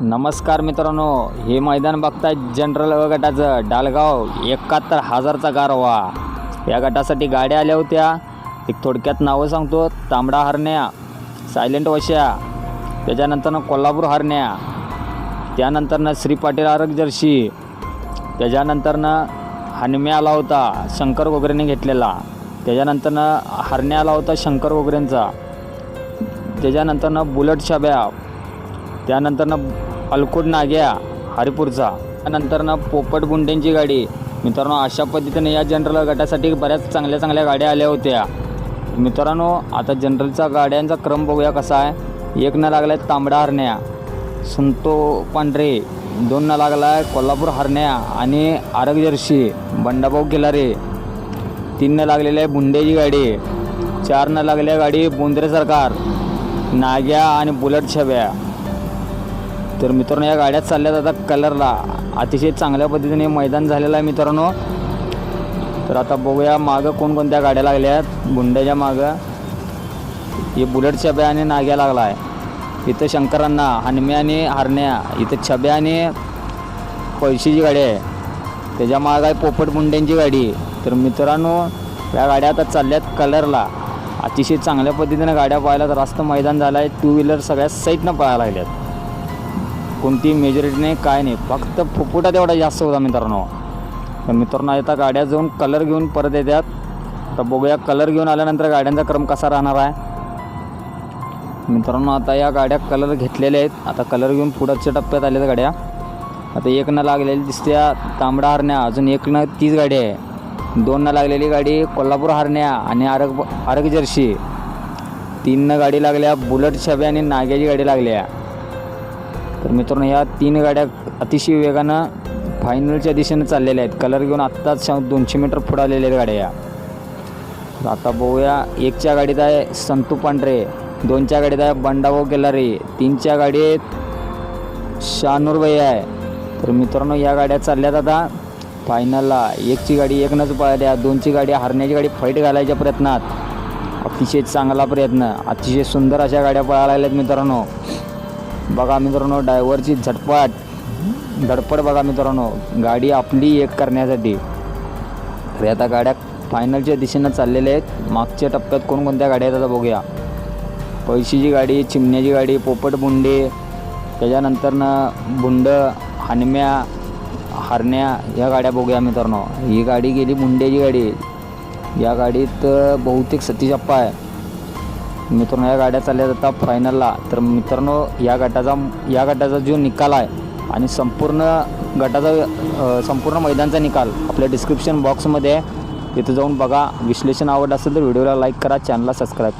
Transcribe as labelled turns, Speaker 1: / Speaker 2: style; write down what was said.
Speaker 1: नमस्कार मित्रांनो हे मैदान बघताय जनरल व गटाचं डालगाव एकाहत्तर हजारचा गारवा. या गटासाठी गाड्या आल्या होत्या. एक थोडक्यात नावं सांगतो. तांबडा हरण्या सायलेंट वश्या त्याच्यानंतरनं कोल्हापूर हरण्या त्यानंतरनं श्री पाटील आरग जर्शी त्याच्यानंतरनं हनम्या आला होता शंकर गोगरेने घेतलेला. त्याच्यानंतरनं हरण्या आला होता शंकर गोगरेंचा. त्याच्यानंतरनं बुलट छब्या त्यानंतरनं अलकोट नाग्या हरिपूरचा. त्यानंतरनं पोपट गुंडेंची गाडी. मित्रांनो अशा पद्धतीने या जनरल गटासाठी बऱ्याच चांगल्या चांगल्या गाड्या आल्या होत्या. मित्रांनो आता जनरलचा गाड्यांचा क्रम बघूया कसा आहे. एक न लागला आहे तांबडा हरण्या. संतो पांढरे. दोन न लागला आहे कोल्हापूर हरण्या आणि आरग जर्शी बंडाभाऊ किलारे. तीन न लागलेली आहे बुंडेची गाडी. चार न लागल्या गाडी बोंद्रे सरकार. नाग्या आणि बुलट छब्या. तर मित्रांनो या गाड्यात चालल्या आता कलरला. अतिशय चांगल्या पद्धतीने मैदान झालेलं आहे मित्रांनो. तर आता बघूया मागं कोणकोणत्या गाड्या लागल्या आहेत गुंड्याच्या मागं. हे बुलेट छब्या आणि नाग्या लागला आहे इथं शंकरांना हनम्या आणि हरण्या. इथं छब्या आणि पैशीची गाडी आहे. त्याच्या मागं आहे पोपट मुंड्यांची गाडी. तर मित्रांनो या गाड्या आता चालल्यात कलरला. अतिशय चांगल्या पद्धतीनं गाड्या पाहायला रास्त मैदान झालं आहे टू व्हीलर सगळ्या साईडनं पाहायला लागल्यात. कोणती मेजॉरिटी नाही काय नाही. फक्त फुफुटा तेवढा जास्त होता मित्रांनो. तर मित्रांनो आता गाड्या जाऊन कलर घेऊन परत येतात तर बघूया कलर घेऊन आल्यानंतर गाड्यांचा क्रम कसा राहणार आहे. मित्रांनो आता या गाड्या कलर घेतलेल्या आहेत. आता कलर घेऊन पुढच्या टप्प्यात आल्यात गाड्या. आता एक न लागलेली दिसत्या तांबडा हरण्या. अजून एक न तीच गाडी आहे. दोन न लागलेली गाडी कोल्हापूर हरण्या आणि आरग आरग जर्शी तीन न गाडी लागल्या बुलट छबे आणि नाग्याची गाडी लागल्या. तर मित्रांनो ह्या तीन गाड्या अतिशय वेगानं फायनलच्या दिशेनं चाललेल्या आहेत. कलर घेऊन आत्ताच दोनशे मीटर पुढे आलेल्या आहेत गाड्या या. आता बघूया एकच्या गाडीत आहे संतू पांढरे दोनच्या गाडीत आहे बंडाभाऊ गेलारे तीनच्या गाडीत शानूरबाई आहे. तर मित्रांनो या गाड्या चालल्यात आता. फायनलला एकची गाडी एकनंच पाहिल्या दोनची गाडी हरण्याची गाडी फाईट घालायच्या प्रयत्नात. अतिशय चांगला प्रयत्न अतिशय सुंदर अशा गाड्या पळायला लागल्यात मित्रांनो. बघा मित्रांनो डायव्हरची झटपट. धडपड बघा मित्रांनो गाडी आपली एक करण्यासाठी. तर आता गाड्या फायनलच्या दिशेनं चाललेल्या आहेत. मागच्या टप्प्यात कोणकोणत्या गाड्या आहेत आता बघूया. पैशीची गाडी चिमण्याची गाडी पोपट बुंडे त्याच्यानंतरनं बुंड हनम्या हरण्या या गाड्या बघूया मित्रांनो. ही गाडी गेली बुंड्याची गाडी. या गाडीत बहुतेक सतीशप्पा आहे. मित्रांनो या गाड्या चालल्या जातात फायनलला तर मित्रांनो या गटाचा या गटाचा जो निकाल आहे आणि संपूर्ण गटाचा संपूर्ण मैदानचा निकाल आपल्या डिस्क्रिप्शन बॉक्समध्ये आहे. तिथं जाऊन बघा. विश्लेषण आवडलं असेल तर व्हिडिओला लाईक करा चॅनलला सबस्क्राईब करा.